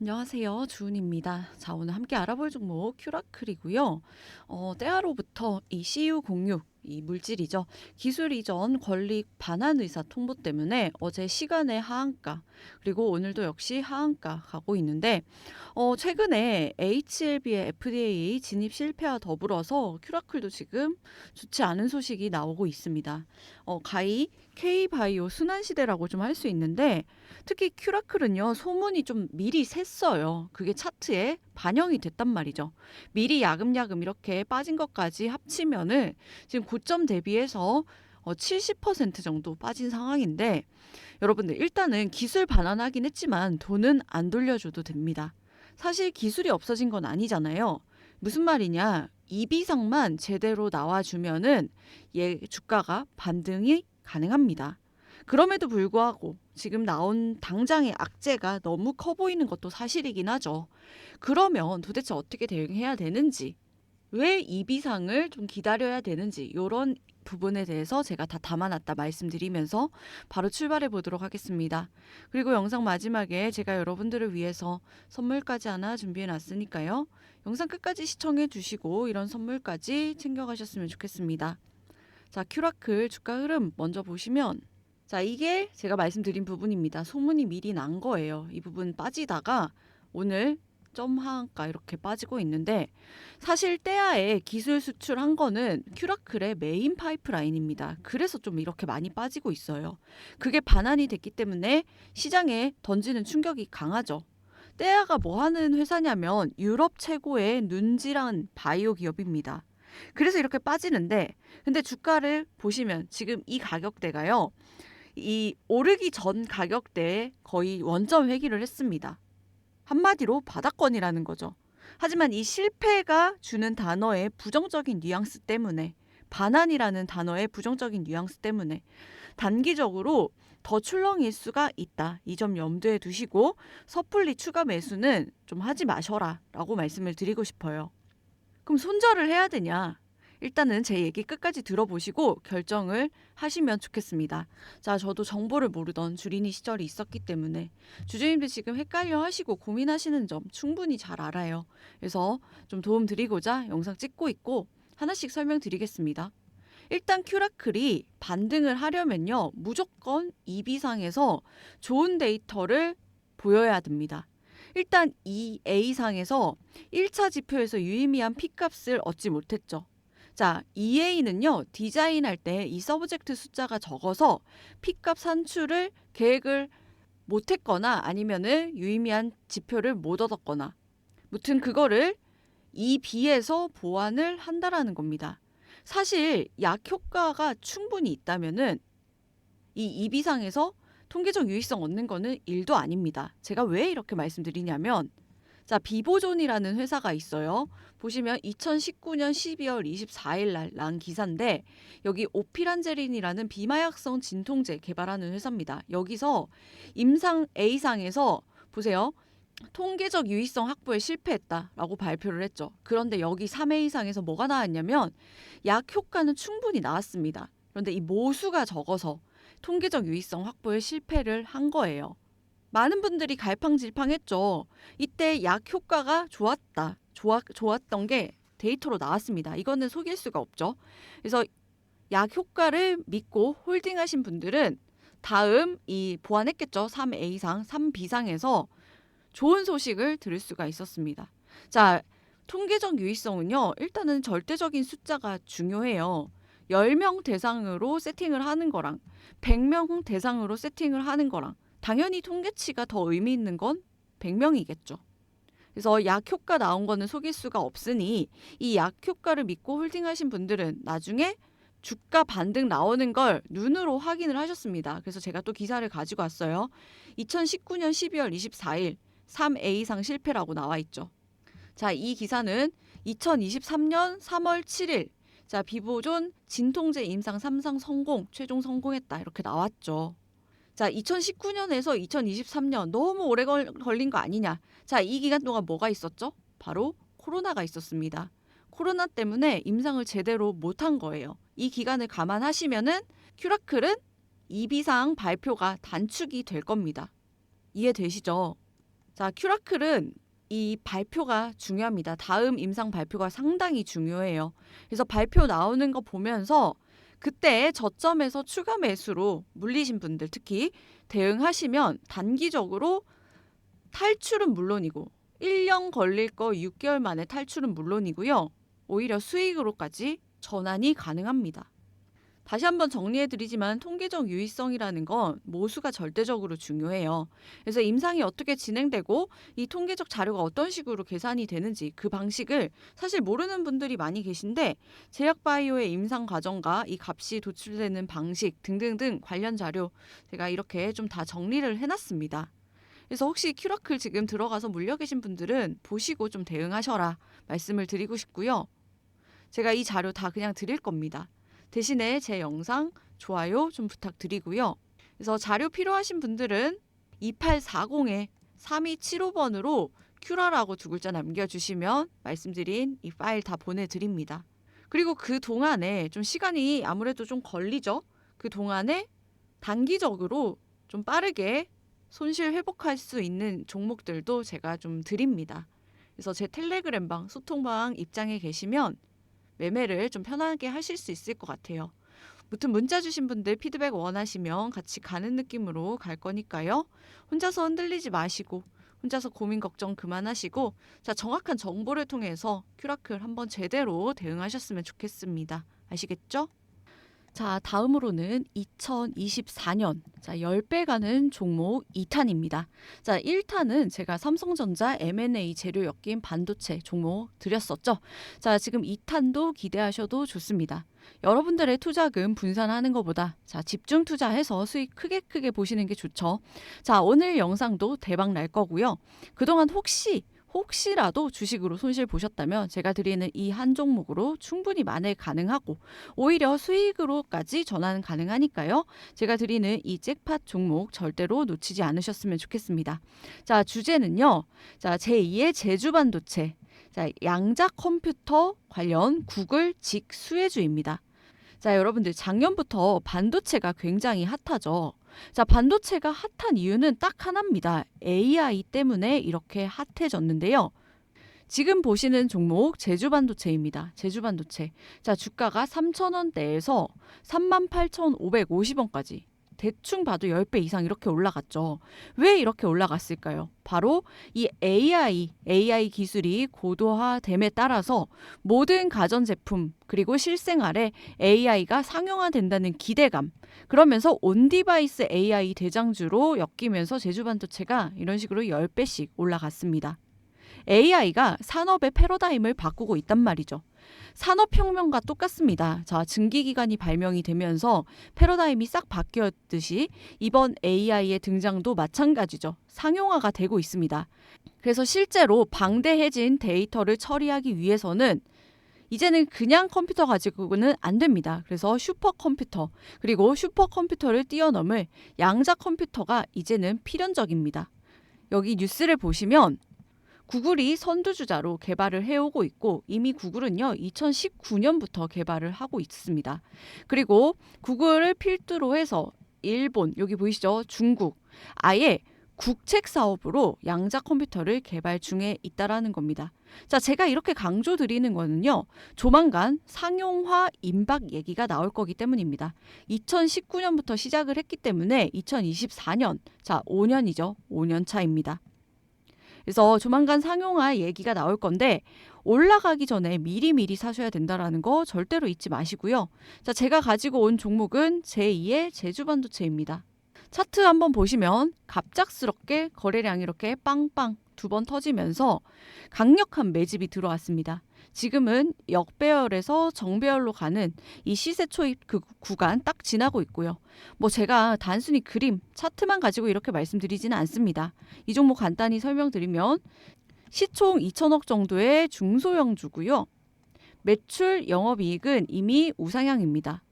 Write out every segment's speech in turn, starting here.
안녕하세요. 주은입니다. 자, 오늘 함께 알아볼 종목 큐라클이고요. 어, 때아로부터 이 CU06, 이 물질이죠. 기술 이전 권리 반환 의사 통보 때문에 어제 시간에 하한가, 그리고 오늘도 역시 하한가 가고 있는데, 어, 최근에 HLB의 FDA 진입 실패와 더불어서 큐라클도 지금 좋지 않은 소식이 나오고 있습니다. 어, 가히 K바이오 순환시대라고 좀 할 수 있는데, 특히 큐라클은요 소문이 좀 미리 샜어요. 그게 차트에 반영이 됐단 말이죠. 미리 야금야금 이렇게 빠진 것까지 합치면은 지금 고점 대비해서 어, 70% 정도 빠진 상황인데 여러분들 일단은 기술 반환하긴 했지만 돈은 안 돌려줘도 됩니다. 사실 기술이 없어진 건 아니잖아요. 무슨 말이냐? 이비상만 제대로 나와주면은 얘 주가가 반등이 가능합니다. 그럼에도 불구하고 지금 나온 당장의 악재가 너무 커 보이는 것도 사실이긴 하죠. 그러면 도대체 어떻게 대응해야 되는지, 왜 이 비상을 좀 기다려야 되는지, 이런 부분에 대해서 제가 다 담아놨다 말씀드리면서 바로 출발해 보도록 하겠습니다. 그리고 영상 마지막에 제가 여러분들을 위해서 선물까지 하나 준비해 놨으니까요. 영상 끝까지 시청해 주시고 이런 선물까지 챙겨가셨으면 좋겠습니다. 자, 큐라클 주가 흐름 먼저 보시면 자, 이게 제가 말씀드린 부분입니다. 소문이 미리 난 거예요. 이 부분 빠지다가 오늘 점 하한가 이렇게 빠지고 있는데 사실 때야에 기술 수출한 거는 큐라클의 메인 파이프라인입니다. 그래서 좀 이렇게 많이 빠지고 있어요. 그게 반환이 됐기 때문에 시장에 던지는 충격이 강하죠. 때야가 뭐 하는 회사냐면 유럽 최고의 눈질한 바이오 기업입니다. 그래서 이렇게 빠지는데 근데 주가를 보시면 지금 이 가격대가요. 이 오르기 전 가격대에 거의 원점 회귀를 했습니다. 한마디로 바닥권이라는 거죠. 하지만 이 실패가 주는 단어의 부정적인 뉘앙스 때문에 반환이라는 단어의 부정적인 뉘앙스 때문에 단기적으로 더 출렁일 수가 있다. 이 점 염두에 두시고 섣불리 추가 매수는 좀 하지 마셔라 라고 말씀을 드리고 싶어요. 그럼 손절을 해야 되냐? 일단은 제 얘기 끝까지 들어보시고 결정을 하시면 좋겠습니다. 자, 저도 정보를 모르던 주린이 시절이 있었기 때문에 주주님들 지금 헷갈려 하시고 고민하시는 점 충분히 잘 알아요. 그래서 좀 도움 드리고자 영상 찍고 있고 하나씩 설명드리겠습니다. 일단 큐라클이 반등을 하려면요. 무조건 이비상에서 좋은 데이터를 보여야 됩니다. 일단 이 A상에서 1차 지표에서 유의미한 P값을 얻지 못했죠. 자, EA는요, 디자인할 때 이 서브젝트 숫자가 적어서 P값 산출을 계획을 못했거나 아니면은 유의미한 지표를 못 얻었거나, 무튼 그거를 이 B에서 보완을 한다라는 겁니다. 사실 약 효과가 충분히 있다면은 이 이비상에서 통계적 유의성 얻는 거는 일도 아닙니다. 제가 왜 이렇게 말씀드리냐면 자, 비보존이라는 회사가 있어요. 보시면 2019년 12월 24일 날 난 기사인데 여기 오피란제린이라는 비마약성 진통제 개발하는 회사입니다. 여기서 임상 A상에서 보세요. 통계적 유의성 확보에 실패했다라고 발표를 했죠. 그런데 여기 3회 이상에서 뭐가 나왔냐면 약 효과는 충분히 나왔습니다. 그런데 이 모수가 적어서 통계적 유의성 확보에 실패를 한 거예요. 많은 분들이 갈팡질팡했죠. 이때 약 효과가 좋았다. 좋아, 좋았던 게 데이터로 나왔습니다. 이거는 속일 수가 없죠. 그래서 약 효과를 믿고 홀딩하신 분들은 다음 이 보완했겠죠. 3A상, 3B상에서 좋은 소식을 들을 수가 있었습니다. 자, 통계적 유의성은요. 일단은 절대적인 숫자가 중요해요. 10명 대상으로 세팅을 하는 거랑 100명 대상으로 세팅을 하는 거랑 당연히 통계치가 더 의미 있는 건 100명이겠죠. 그래서 약 효과 나온 거는 속일 수가 없으니 이 약 효과를 믿고 홀딩하신 분들은 나중에 주가 반등 나오는 걸 눈으로 확인을 하셨습니다. 그래서 제가 또 기사를 가지고 왔어요. 2019년 12월 24일 3A상 실패라고 나와 있죠. 자, 이 기사는 2023년 3월 7일 자, 비보존 진통제 임상 3상 성공, 최종 성공했다. 이렇게 나왔죠. 자, 2019년에서 2023년 너무 오래 걸, 걸린 거 아니냐. 자, 이 기간 동안 뭐가 있었죠? 바로 코로나가 있었습니다. 코로나 때문에 임상을 제대로 못한 거예요. 이 기간을 감안하시면은 큐라클은 이비상 발표가 단축이 될 겁니다. 이해되시죠? 자, 큐라클은 이 발표가 중요합니다. 다음 임상 발표가 상당히 중요해요. 그래서 발표 나오는 거 보면서 그때 저점에서 추가 매수로 물리신 분들 특히 대응하시면 단기적으로 탈출은 물론이고 1년 걸릴 거 6개월 만에 탈출은 물론이고요. 오히려 수익으로까지 전환이 가능합니다. 다시 한번 정리해드리지만 통계적 유의성이라는 건 모수가 절대적으로 중요해요. 그래서 임상이 어떻게 진행되고 이 통계적 자료가 어떤 식으로 계산이 되는지 그 방식을 사실 모르는 분들이 많이 계신데 제약바이오의 임상 과정과 이 값이 도출되는 방식 등등등 관련 자료 제가 이렇게 좀 다 정리를 해놨습니다. 그래서 혹시 큐라클 지금 들어가서 물려 계신 분들은 보시고 좀 대응하셔라 말씀을 드리고 싶고요. 제가 이 자료 다 그냥 드릴 겁니다. 대신에 제 영상 좋아요 좀 부탁드리고요. 그래서 자료 필요하신 분들은 2840에 3275번으로 큐라라고 두 글자 남겨주시면 말씀드린 이 파일 다 보내드립니다. 그리고 그 동안에 좀 시간이 아무래도 좀 걸리죠. 그 동안에 단기적으로 좀 빠르게 손실 회복할 수 있는 종목들도 제가 좀 드립니다. 그래서 제 텔레그램방 소통방 입장에 계시면 매매를 좀 편하게 하실 수 있을 것 같아요. 무튼 문자 주신 분들 피드백 원하시면 같이 가는 느낌으로 갈 거니까요. 혼자서 흔들리지 마시고 혼자서 고민 걱정 그만하시고 자 정확한 정보를 통해서 큐라클 한번 제대로 대응하셨으면 좋겠습니다. 아시겠죠? 자, 다음으로는 2024년 자, 10배 가는 종목 2탄입니다. 자, 1탄은 제가 삼성전자 M&A 재료 엮인 반도체 종목 드렸었죠. 자, 지금 2탄도 기대하셔도 좋습니다. 여러분들의 투자금 분산하는 것보다 자, 집중 투자해서 수익 크게 크게 보시는 게 좋죠. 자, 오늘 영상도 대박 날 거고요. 그동안 혹시 혹시라도 주식으로 손실 보셨다면 제가 드리는 이 한 종목으로 충분히 만회 가능하고 오히려 수익으로까지 전환 가능하니까요. 제가 드리는 이 잭팟 종목 절대로 놓치지 않으셨으면 좋겠습니다. 자, 주제는요. 자, 제2의 제주 반도체. 자, 양자 컴퓨터 관련 구글 직수혜주입니다. 자, 여러분들 작년부터 반도체가 굉장히 핫하죠. 자, 반도체가 핫한 이유는 딱 하나입니다. AI 때문에 이렇게 핫해졌는데요. 지금 보시는 종목 제주 반도체입니다. 제주 반도체. 자, 주가가 3,000원대에서 38,550원까지 대충 봐도 10배 이상 이렇게 올라갔죠. 왜 이렇게 올라갔을까요? 바로 이 AI, AI 기술이 고도화됨에 따라서 모든 가전제품 그리고 실생활에 AI가 상용화된다는 기대감 그러면서 온디바이스 AI 대장주로 엮이면서 제주반도체가 이런 식으로 10배씩 올라갔습니다. AI가 산업의 패러다임을 바꾸고 있단 말이죠. 산업혁명과 똑같습니다. 자, 증기기관이 발명이 되면서 패러다임이 싹 바뀌었듯이 이번 AI의 등장도 마찬가지죠. 상용화가 되고 있습니다. 그래서 실제로 방대해진 데이터를 처리하기 위해서는 이제는 그냥 컴퓨터 가지고는 안 됩니다. 그래서 슈퍼컴퓨터 그리고 슈퍼컴퓨터를 뛰어넘을 양자 컴퓨터가 이제는 필연적입니다. 여기 뉴스를 보시면 구글이 선두주자로 개발을 해오고 있고 이미 구글은요 2019년부터 개발을 하고 있습니다. 그리고 구글을 필두로 해서 일본 여기 보이시죠 중국 아예 국책 사업으로 양자 컴퓨터를 개발 중에 있다라는 겁니다. 자, 제가 이렇게 강조 드리는 거는요. 조만간 상용화 임박 얘기가 나올 거기 때문입니다. 2019년부터 시작을 했기 때문에 2024년, 자, 5년이죠. 5년 차입니다. 그래서 조만간 상용화 얘기가 나올 건데 올라가기 전에 미리미리 사셔야 된다라는 거 절대로 잊지 마시고요. 자, 제가 가지고 온 종목은 제2의 제주 반도체입니다. 차트 한번 보시면 갑작스럽게 거래량이 이렇게 빵빵 두 번 터지면서 강력한 매집이 들어왔습니다. 지금은 역배열에서 정배열로 가는 이 시세 초입 그 구간 딱 지나고 있고요. 뭐 제가 단순히 그림, 차트만 가지고 이렇게 말씀드리지는 않습니다. 이 종목 간단히 설명드리면 시총 2천억 정도의 중소형주고요. 매출 영업이익은 이미 우상향입니다.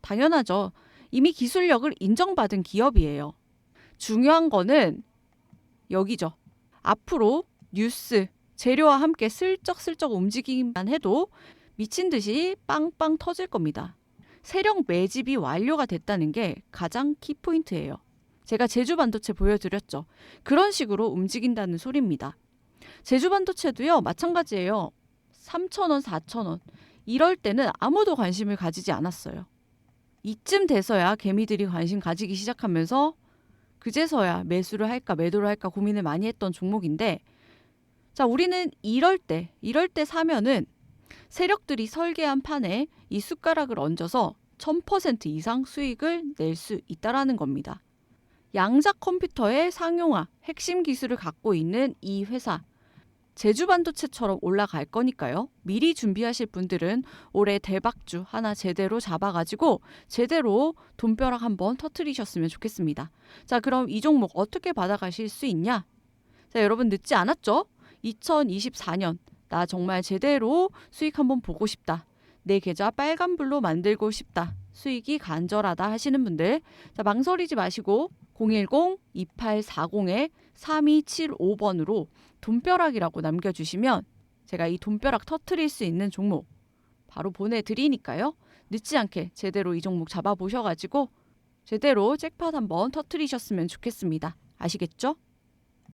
당연하죠. 이미 기술력을 인정받은 기업이에요. 중요한 거는 여기죠. 앞으로 뉴스, 재료와 함께 슬쩍슬쩍 움직이기만 해도 미친 듯이 빵빵 터질 겁니다. 세력 매집이 완료가 됐다는 게 가장 키포인트예요. 제가 제주 반도체 보여드렸죠. 그런 식으로 움직인다는 소리입니다. 제주 반도체도요, 마찬가지예요. 3,000원, 4,000원. 이럴 때는 아무도 관심을 가지지 않았어요. 이쯤 돼서야 개미들이 관심 가지기 시작하면서 그제서야 매수를 할까 매도를 할까 고민을 많이 했던 종목인데 자, 우리는 이럴 때, 이럴 때 사면은 세력들이 설계한 판에 이 숟가락을 얹어서 1000% 이상 수익을 낼 수 있다라는 겁니다. 양자 컴퓨터의 상용화, 핵심 기술을 갖고 있는 이 회사. 제주 반도체처럼 올라갈 거니까요. 미리 준비하실 분들은 올해 대박주 하나 제대로 잡아가지고 제대로 돈벼락 한번 터트리셨으면 좋겠습니다. 자, 그럼 이 종목 어떻게 받아가실 수 있냐? 자, 여러분 늦지 않았죠? 2024년 나 정말 제대로 수익 한번 보고 싶다. 내 계좌 빨간불로 만들고 싶다. 수익이 간절하다 하시는 분들 자, 망설이지 마시고 010-2840에 3275번으로 돈벼락이라고 남겨주시면 제가 이 돈벼락 터트릴 수 있는 종목 바로 보내드리니까요. 늦지 않게 제대로 이 종목 잡아보셔가지고 제대로 잭팟 한번 터트리셨으면 좋겠습니다. 아시겠죠?